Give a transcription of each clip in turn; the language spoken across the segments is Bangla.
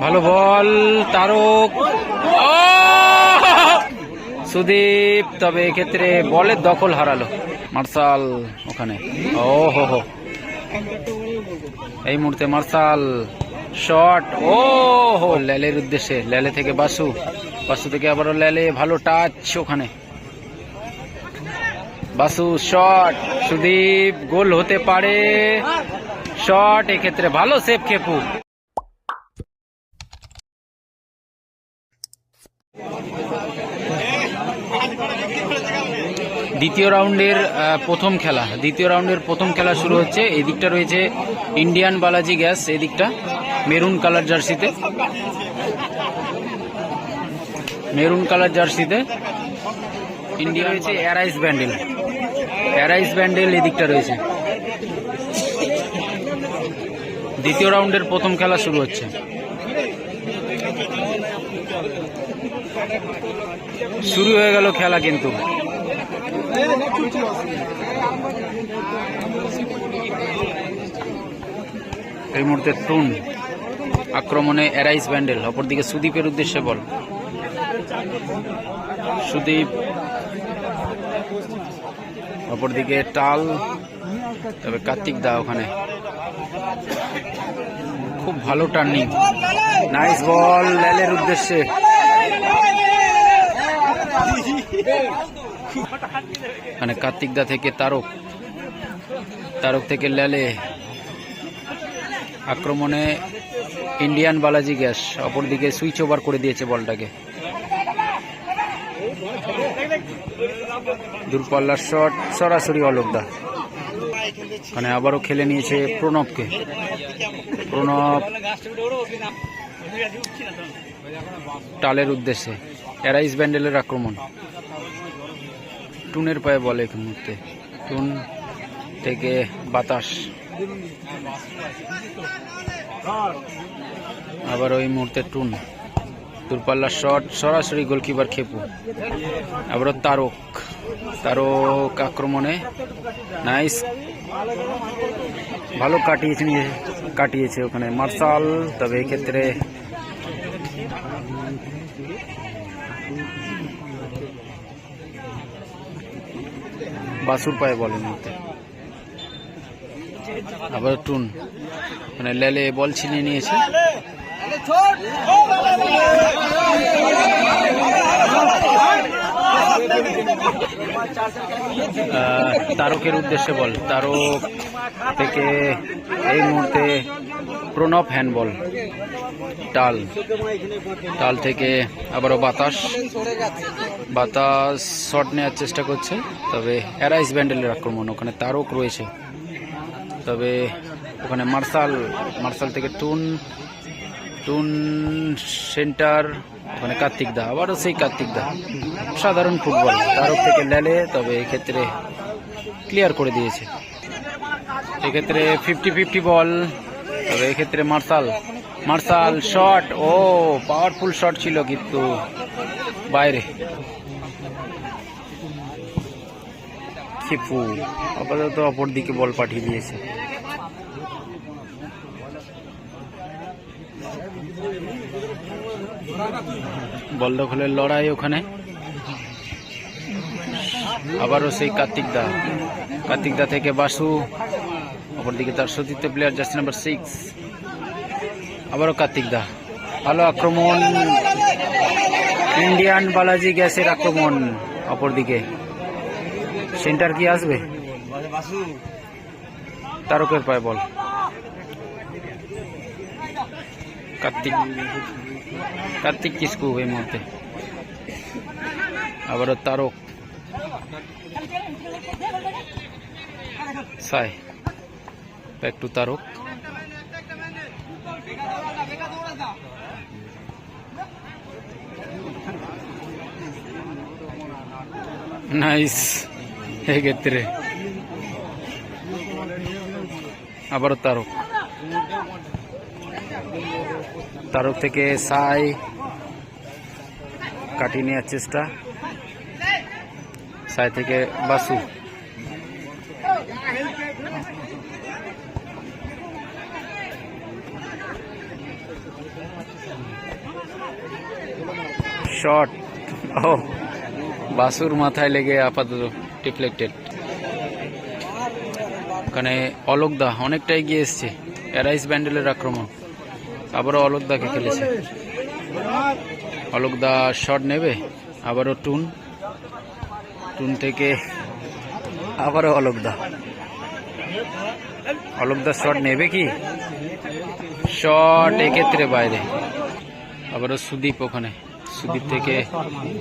ভালো বল, তারক। সুদীপ, তবে এক্ষেত্রে বলের দখল হারালো মার্শাল ওখানে। ও হো হো। এই মুহূর্তে মার্শাল শট। ও হো। ল্যালের উদ্দেশ্যে ল্যালে থেকে বাসু। বাসু থেকে আবারও ল্যালে ভালো টাচ ওখানে। বাসু, শট। সুদীপ, গোল হতে পারে। শট, এক্ষেত্রে ভালো সেফ খেপু দ্বিতীয় রাউন্ডের প্রথম খেলা। দ্বিতীয় রাউন্ডের প্রথম খেলা শুরু হচ্ছে। এদিকটা রয়েছে ইন্ডিয়ান বালাজি গ্যাস, এদিকটা মেরুন কালার জার্সিতে। মেরুন কালার জার্সিতে ইন্ডিয়া রয়েছে এয়ারাইস ব্যান্ডেল। এয়ারাইস ব্যান্ডেল এদিকটা রয়েছে। দ্বিতীয় রাউন্ডের প্রথম খেলা শুরু হচ্ছে। শুরু হয়ে গেল খেলা কিন্তু। এই মুহূর্তে টুন আক্রমণে এরাইস ব্যান্ডেল, অপরদিকে সুদীপের উদ্দেশ্যে বল। সুদীপ, অপরদিকে টাল, তবে কার্তিক দা ওখানে। খুব ভালো টার্নিং। নাইস বল ল্যালের উদ্দেশ্যে। মানে কার্তিক দা থেকে তারক। তারক থেকে ল্যালে আক্রমণে ইন্ডিয়ান বালাজি গ্যাস, অপরদিকে সুইচ ওভার করে দিয়েছে বলটাকে। দূরপাল্লার শট সরাসরি অলোকদা মানে আবারও খেলে নিয়েছে প্রণবকে। প্রণব টালের উদ্দেশ্যে। এরাইস ব্যান্ডেলের আক্রমণ। টুনের পায়ে বলে এক মুহূর্তে। টুন থেকে বাতাস। আবার ওই মুহূর্তে টুন। দূরপাল্লার শট, সরাসরি গোলকিপার খেপু। আবারও তারক। তারক আক্রমণে। নাইস। ভালো কাটিয়েছে কাটিয়েছে ওখানে। মার্শাল। তবে এক্ষেত্রে বাসুর পায়ে বলে মুহূর্তে আবার টুন। মানে লেলে বল ছিনিয়ে নিয়েছে। তারকের উদ্দেশ্যে বল। তারক থেকে এই মুহূর্তে প্রণব হ্যান্ডবল। টাল টাল থেকে আবারও বাতাস। বাতাস শট নেওয়ার চেষ্টা করছে, তবে অ্যারাইস ব্যান্ডেলের আক্রমণ। ওখানে তারক রয়েছে। তবে ওখানে মার্শাল মার্শাল থেকে টুন টুন সেন্টার, ওখানে কার্তিক দা, আবারও সেই কার্তিক দা। সাধারণ ফুটবল। তারক থেকে লেলে, তবে এক্ষেত্রে ক্লিয়ার করে দিয়েছে। এক্ষেত্রে ফিফটি ফিফটি বল তবে এক্ষেত্রে মার্শাল মার্শাল শট, ও পাওয়ারফুল শট ছিল কিন্তু বাইরে। খিপু আপাতত অপর দিকে বল পাঠিয়ে দিয়েছে। বল দখলের লড়াই ওখানে। আবারও সেই কার্তিক দা। কার্তিক দা থেকে বাসু, অপরদিকে তার সতীর্থ প্লেয়ার জার্সি নাম্বার সিক্স আবারও কার্তিক দা। ভালো আক্রমণ। ইন্ডিয়ান বালাজি গ্যাসের আক্রমণ অপরদিকে। সেন্টার কি আসবে? তারকের পায় বল। কার্তিক কার্তিক কিসকু এই মুহূর্তে? আবারও তারক। সাই ব্যাক টু তারক। নাইস এক্ষেত্রে আবারও তারক তারক থেকে সাই কাটিয়ে নেওয়ার চেষ্টা সাই থেকে বাসু শট ও বাসুর মাথায় লেগে আপাতত ডিফ্লেক্টেড ওখানে অলোকদা অনেকটাই গিয়ে এসছে। অ্যারাইস ব্যান্ডেলের আক্রমণ। আবারও অলোকদাকে খেলেছে। অলোকদা শট নেবে। আবারও টুন। টুন থেকে আবারও অলোকদা। অলোকদা শট নেবে কি? শট এক্ষেত্রে বাইরে। আবারও সুদীপ ওখানে। সুদীপ থেকে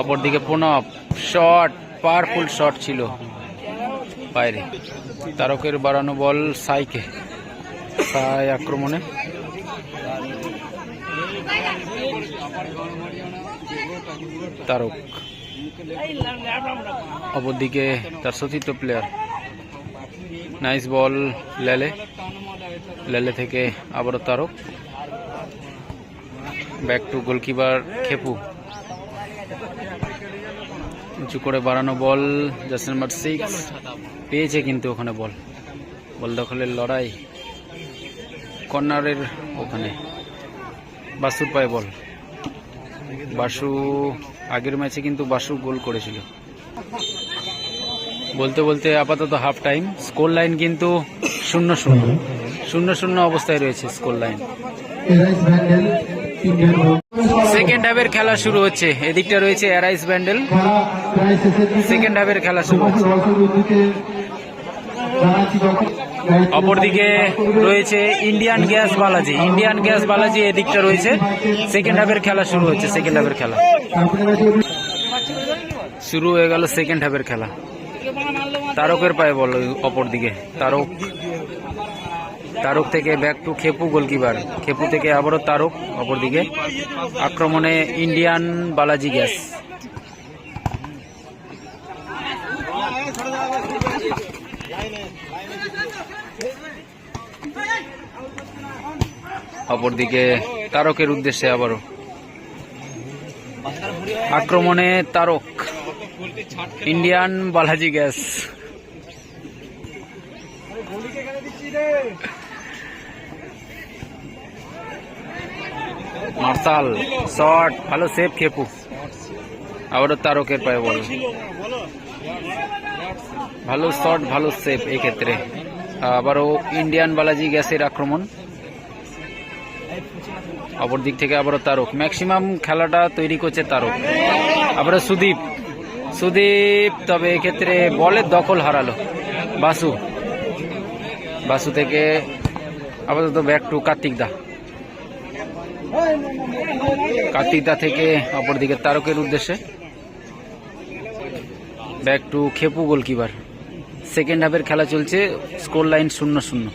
অপরদিকে প্রণব। শট পাওয়ারফুল শট ছিল বাইরে। তারকের বাড়ানো বল সাইকে, সাই আক্রমণে। তারক। অপরদিকে তার সতীর্থ প্লেয়ার নাইস বল লেলে। লেলে থেকে আবারও Tarak. Back to goalkeeper Khepu উঁচু করে বাড়ানো বল জাস্ট নাম্বার সিক্স পেয়েছে কিন্তু ওখানে বল। বল দখলের লড়াই কর্নারের ওখানে। বাসুর পায়ে বল। বাসু আগের ম্যাচে কিন্তু বাসু গোল করেছিল। বলতে বলতে আপাতত হাফ টাইম স্কোর লাইন কিন্তু শূন্য শূন্য। শূন্য শূন্য অবস্থায় রয়েছে স্কোর লাইন সেকেন্ড হাফের খেলা শুরু হচ্ছে। এদিকটা রয়েছে অ্যারাইস ব্যান্ডেল সেকেন্ড হাফের খেলা শুরু হচ্ছে। অপরদিকে রয়েছে Indian gas Balaji Indian gas Balaji এদিকটা রয়েছে। সেকেন্ড হাফের খেলা শুরু হচ্ছে সেকেন্ড হাফের খেলা। শুরু হয়ে গেল সেকেন্ড হাফের খেলা। তারকের পায়ে বল অপরদিকে। তারক। তারক থেকে back to Khepu goalkeeper Khepu থেকে আবারও তারক, অপরদিকে আক্রমণে ইন্ডিয়ান বালাজি গ্যাস অপরদিকে তারকের উদ্দেশ্যে আবারও। আক্রমণে Tarak Indian Balaji gas Marshal shot ভালো সেফ খেপু। আবারও তারকের পায়ে বল। ভালো শট ভালো সেফ এই ক্ষেত্রে। আবারও ইন্ডিয়ান বালাজি গ্যাসের আক্রমণ। অপর দিক থেকে আবারও তারক। ম্যাক্সিমাম খেলাটা তৈরি করছে তারক। আবারও সুদীপ। সুদীপ, তবে এক্ষেত্রে বলের দখল হারালো। বাসু। বাসু থেকে আপাতত ব্যাক টু কার্তিক দা। দা থেকে অপরদিকে তারকের উদ্দেশ্যে। Back to Khepu goalkeeper second হাফের খেলা চলছে স্কোর লাইন শূন্য শূন্য।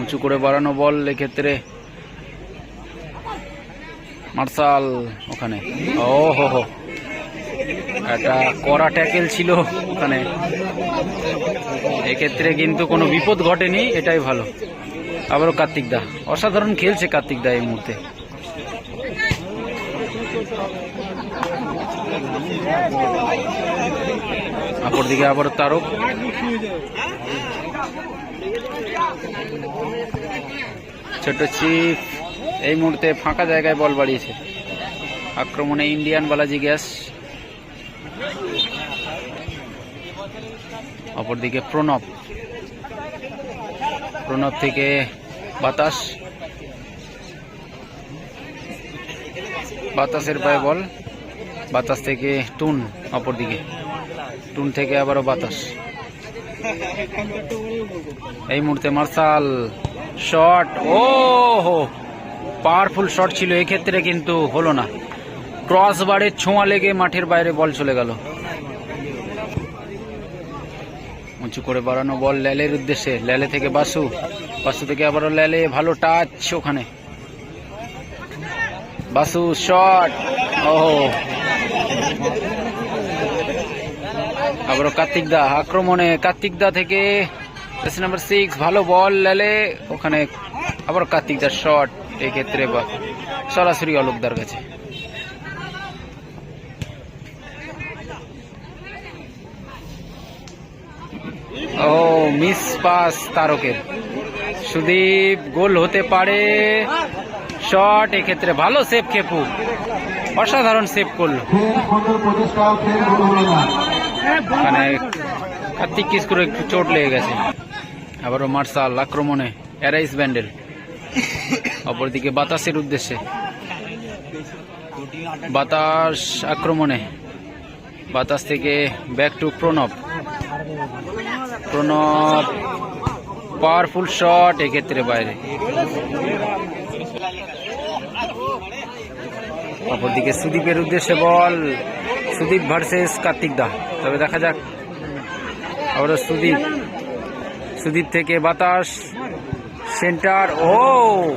উঁচু করে বাড়ানো বল এক্ষেত্রে মার্শাল ওখানে। ও হো হো একটা কড়া ট্যাকেল ছিল ওখানে। এক্ষেত্রে কিন্তু কোনো বিপদ ঘটেনি, এটাই ভালো। আবারও কার্তিক দা। অসাধারণ খেলছে কার্তিক দা এই মুহূর্তে। অপরদিকে আবারও তারক। ছোট চিফ, এই মুহূর্তে ফাঁকা জায়গায় বল বাড়িয়েছে। আক্রমণে ইন্ডিয়ান বালাজি গ্যাস। অপরদিকে প্রণব। প্রণব থেকে বাতাস। বাতাসের পায়ে বল বাতাস থেকে টুন অপরদিকে টুন থেকে আবারও বাতাস। এই মুহূর্তে মার্শাল শট। ও হো পাওয়ারফুল শট ছিল, এক্ষেত্রে কিন্তু হলো না। ক্রস বারের ছোঁয়া লেগে মাঠের বাইরে বল চলে গেল। উঁচু করে বাড়ানো বল ল্যালের উদ্দেশ্যে। ল্যালে থেকে বাসু। বাসু থেকে আবারও লেলে, ভালো টাচ ওখানে। বাসু শট ও আবারও কার্তিক দা, আক্রমণে কার্তিক দা থেকে নাম্বার সিক্স ভালো বল লেলে, ওখানে আবার কার্তিক দার শট এক্ষেত্রে বা সরাসরি অলোকদার কাছে। ও মিস পাস তারকের। সুদীপ, গোল হতে পারে। শট, এক্ষেত্রে ভালো সেভ খেপু। অসাধারণ সেভ করল। মানে কার্তিক কিস্কুর একটু চোট লেগে গেছে। আবারও মার্শাল আক্রমণে এরাইস ব্যান্ডেল। অপরদিকে বাতাসের উদ্দেশ্যে। বাতাস আক্রমণে। বাতাস থেকে back to Pranab. Pranab powerful shot এক্ষেত্রে বাইরে। অপরদিকে সুদীপের উদ্দেশ্যে বল, সুদীপ ভার্সেস কার্তিক দা। তবে দেখা যাক। আবারও সুদীপ সুদীপ থেকে বাতাস, সেন্টার, ও!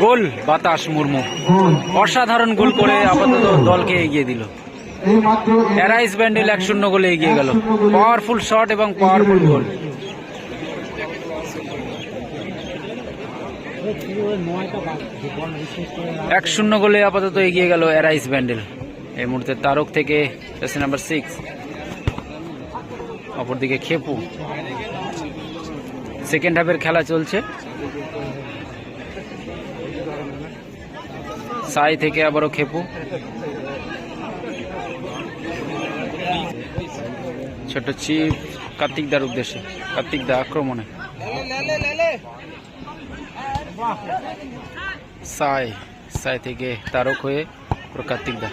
গোল, বাতাস মুর্মু। অসাধারণ গোল করে আপাতত দলকে এগিয়ে দিল। এরাইস ব্যান্ডেল এক শূন্য গোলে এগিয়ে গেল। পাওয়ারফুল শট এবং পাওয়ারফুল গোল। এক শূন্য গোলে আপাতত এগিয়ে গেল এরাইস ব্যান্ডেল। এই মুহূর্তে তারক থেকে জার্সি নাম্বার সিক্স অপরদিকে খেপু। সেকেন্ড হাফের খেলা চলছে। সাই থেকে আবারও খেপু। ছোট চিপ কার্তিক দার উদ্দেশ্যে। কার্তিক দা আক্রমণে। সাই সাই থেকে তারক হয়ে পুরো দা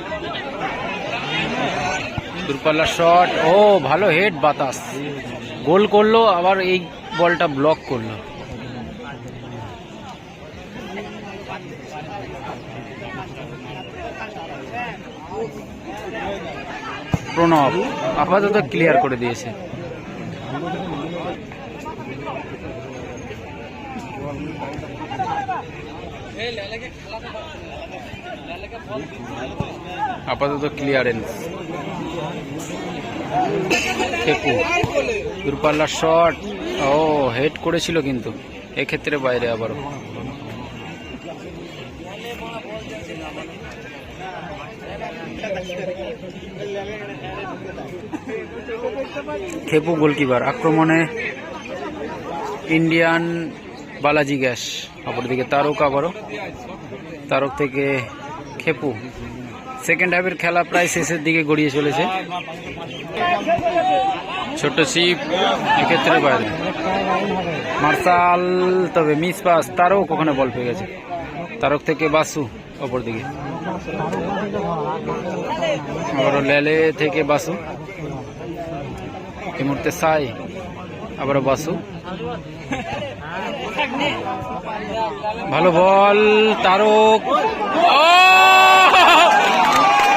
দূরপাল্লা শট ও ভালো হেড বাতাস। গোল করল, আবার এই বলটা ব্লক করল। প্রণব আপাতত ক্লিয়ার করে দিয়েছে। আপাতত ক্লিয়ারেন্স দূরপাল্লার শট ও হেড করেছিল কিন্তু। এক্ষেত্রে বাইরে আবারও। খেপু গোলকিপার আক্রমণে ইন্ডিয়ান বালাজি গ্যাস, অপরদিকে তারক আবারও তারক থেকে খেপু। সেকেন্ড হাফের খেলা প্রায় শেষের দিকে গড়িয়ে চলেছে। ছোট শিপ এক্ষেত্রে বাইরে মার্শাল, তবে মিস পাস তারক ওখানে বল পেয়ে গেছে। তারক থেকে বাসু অপরদিকে। আবারও লেলে থেকে বাসু। এই মুহূর্তে সাই, আবারও বাসু। ভালো বল, তারক।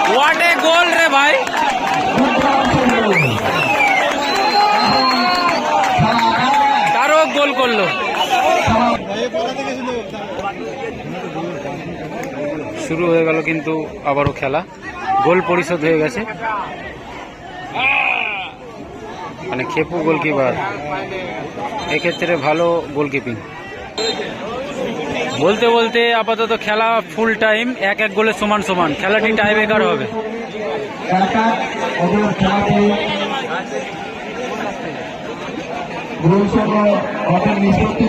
হোয়াট এ গোল রে ভাই। তারক গোল করল। শুরু হয়ে গেল কিন্তু আবারও খেলা। গোল পরিশোধ হয়ে গেছে। মানে খেপু গোলকিপার। এক্ষেত্রে ভালো গোলকিপিং। বলতে বলতে আপাতত খেলা ফুল টাইম এক এক গোলে সমান সমান। খেলাটি টাই বেকার হবে নিষ্পত্তি